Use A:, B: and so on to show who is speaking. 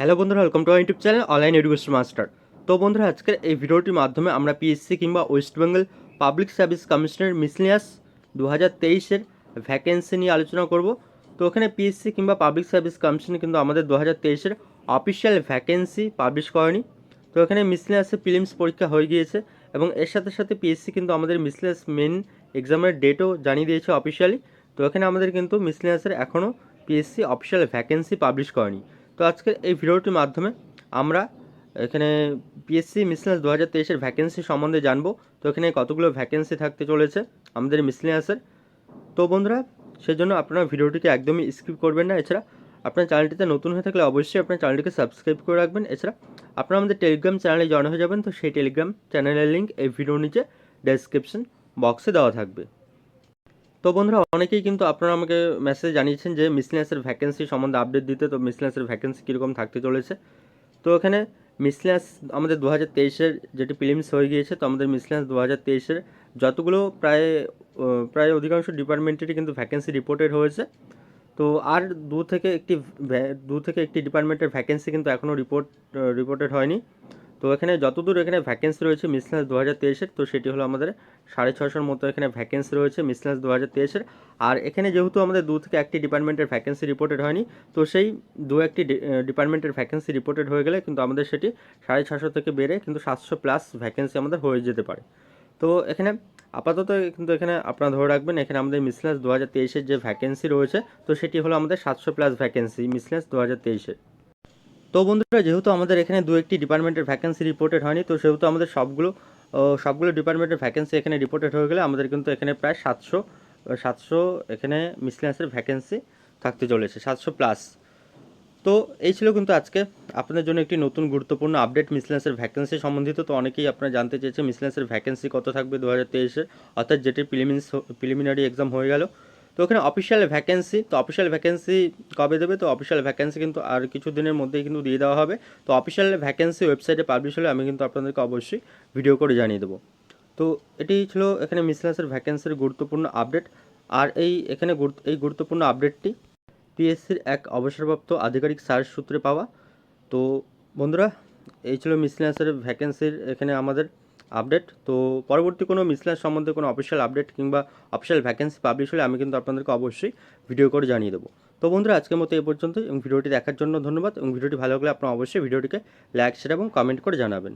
A: Hello বন্ধুরা welcome to YouTube channel online education master তো বন্ধুরা, আজকের এই ভিডিওটির মাধ্যমে আমরা পিএসসি কিংবা ওয়েস্ট বেঙ্গল পাবলিক সার্ভিস কমিশনের মিসলিয়াস দু হাজার তেইশের ভ্যাকেন্সি নিয়ে আলোচনা করব। তো ওখানে পিএসসি কিংবা পাবলিক সার্ভিস কমিশন কিন্তু আমাদের দু হাজার তেইশের অফিসিয়াল ভ্যাকেন্সি পাবলিশ করেনি। তো এখানে মিসলিয়াসের প্রিলিমস পরীক্ষা হয়ে গিয়েছে এবং এর সাথে সাথে পিএসসি কিন্তু আমাদের মিসলিয়াস মেন এক্সামের ডেটও জানিয়ে দিয়েছে অফিসিয়ালি তো এখানে আমাদের কিন্তু মিসলিয়াসের এখনও পিএসসি অফিসিয়াল ভ্যাকেন্সি পাবলিশ করেনি। তো আজকের এই ভিডিওটির মাধ্যমে আমরা এখানে পিএসসি মিসলিয়াস দু হাজার তেইশের ভ্যাকেন্সি সম্বন্ধে জানব। তো এখানে কতগুলো ভ্যাকেন্সি থাকতে চলেছে আমাদের মিসলিয়াসের তো বন্ধুরা, সেজন্য আপনারা ভিডিওটিকে একদমই স্কিপ করবেন না। এছাড়া আপনার চ্যানেলটিতে নতুন হয়ে থাকলে অবশ্যই আপনার চ্যানেলটিকে সাবস্ক্রাইব করে রাখবেন। এছাড়া আপনারা আমাদের টেলিগ্রাম চ্যানেলে জয়েন হয়ে যাবেন। তো সেই টেলিগ্রাম চ্যানেলের লিঙ্ক এই ভিডিওর নিচে ডেসক্রিপশন বক্সে দেওয়া থাকবে। তো বন্ধুরা, অনেকেই কিন্তু আপনারা আমাকে মেসেজ জানিয়েছেন যে মিসলিনাসের ভ্যাকেন্সি সম্বন্ধে আপডেট দিতে। তো মিসলিনাসের ভ্যাকেন্সি কীরকম থাকতে চলেছে? তো এখানে মিসলিনাস আমাদের দু হাজার তেইশের যেটি প্রিলিমস হয়ে গিয়েছে, তো আমাদের মিসলিনাস দু হাজার তেইশের যতগুলো প্রায় প্রায় অধিকাংশ ডিপার্টমেন্টেরই কিন্তু ভ্যাকেন্সি রিপোর্টেড হয়েছে। তো আর দু থেকে একটি দু থেকে একটি ডিপার্টমেন্টের ভ্যাকেন্সি কিন্তু এখনও রিপোর্ট রিপোর্টেড হয়নি। তো এখানে যতদূর এখানে ভ্যাকেন্সি রয়েছে মিসলাস দু হাজার তেইশের, তো সেটি হলো আমাদের সাড়ে ছশোর মতো এখানে ভ্যাকেন্সি রয়েছে মিসলাস দু হাজার তেইশের। আর এখানে যেহেতু আমাদের দু থেকে একটি ডিপার্টমেন্টের ভ্যাকেন্সি রিপোর্টেড হয়নি, তো সেই দু একটি ডিপার্টমেন্টের ভ্যাকেন্সি রিপোর্টেড হয়ে গেলে কিন্তু আমাদের সেটি সাড়ে ছশো থেকে বেড়ে কিন্তু সাতশো প্লাস ভ্যাকেন্সি আমাদের হয়ে যেতে পারে। তো এখানে আপাতত কিন্তু এখানে আপনারা ধরে রাখবেন, এখানে আমাদের মিসলাস দু হাজার তেইশের যে ভ্যাকেন্সি রয়েছে, তো সেটি হলো আমাদের সাতশো প্লাস ভ্যাকেন্সি মিসলাস দু হাজার তেইশের। তো বন্ধুরা, যেহেতু আমাদের এখানে দু একটি ডিপার্টমেন্টের ভ্যাকেন্সি রিপোর্টেড হয়নি, তো সেহেতু আমাদের সবগুলো সবগুলো ডিপার্টমেন্টের ভ্যাকেন্সি এখানে রিপোর্টেড হয়ে গেলে আমাদের কিন্তু এখানে প্রায় সাতশো সাতশো এখানে মিসলেন্সের ভ্যাকেন্সি থাকতে চলেছে, সাতশো প্লাস তো এই ছিল কিন্তু আজকে আপনাদের জন্য একটি নতুন গুরুত্বপূর্ণ আপডেট মিসলেন্সের ভ্যাকেন্সি সম্বন্ধিত। তো অনেকেই আপনারা জানতে চেয়েছে মিসলেন্সের ভ্যাকেন্সি কত থাকবে দু হাজার তেইশে, অর্থাৎ যেটি প্রিলিমিনস প্রিলিমিনারি এক্সাম হয়ে গেল। তো ওখানে অফিসিয়াল ভ্যাকেন্সি তো অফিসিয়াল ভ্যাকেন্সি কবে দেবে? তো অফিসিয়াল ভ্যাকেন্সি কিন্তু আর কিছু দিনের মধ্যেই কিন্তু দিয়ে দেওয়া হবে। তো অফিসিয়াল ভ্যাকেন্সি ওয়েবসাইটে পাবলিশ হলে আমি কিন্তু আপনাদেরকে অবশ্যই ভিডিও করে জানিয়ে দেবো। তো এটি ছিল এখানে মিসলেন্সের ভ্যাকেন্সির গুরুত্বপূর্ণ আপডেট আর এই এখানে এই গুরুত্বপূর্ণ আপডেটটি পিএসসির এক অবসরপ্রাপ্ত আধিকারিক সার্চ সূত্রে পাওয়া। তো বন্ধুরা, এই ছিল মিসলেন্সের ভ্যাকেন্সির এখানে আমাদের আপডেট। তো পরবর্তী কোনো মিসলেন্স সম্বন্ধে কোনো অফিসিয়াল আপডেট কিংবা অফিসিয়াল ভ্যাকেন্সি পাবলিশ হলে আমি কিন্তু আপনাদেরকে অবশ্যই ভিডিও করে জানিয়ে দেবো। তো বন্ধুরা, আজকের মতো এই পর্যন্ত এবং ভিডিওটি দেখার জন্য ধন্যবাদ। এবং ভিডিওটি ভালো লাগলে আপনারা অবশ্যই ভিডিওটিকে লাইক শেয়ার এবং কমেন্ট করে জানাবেন।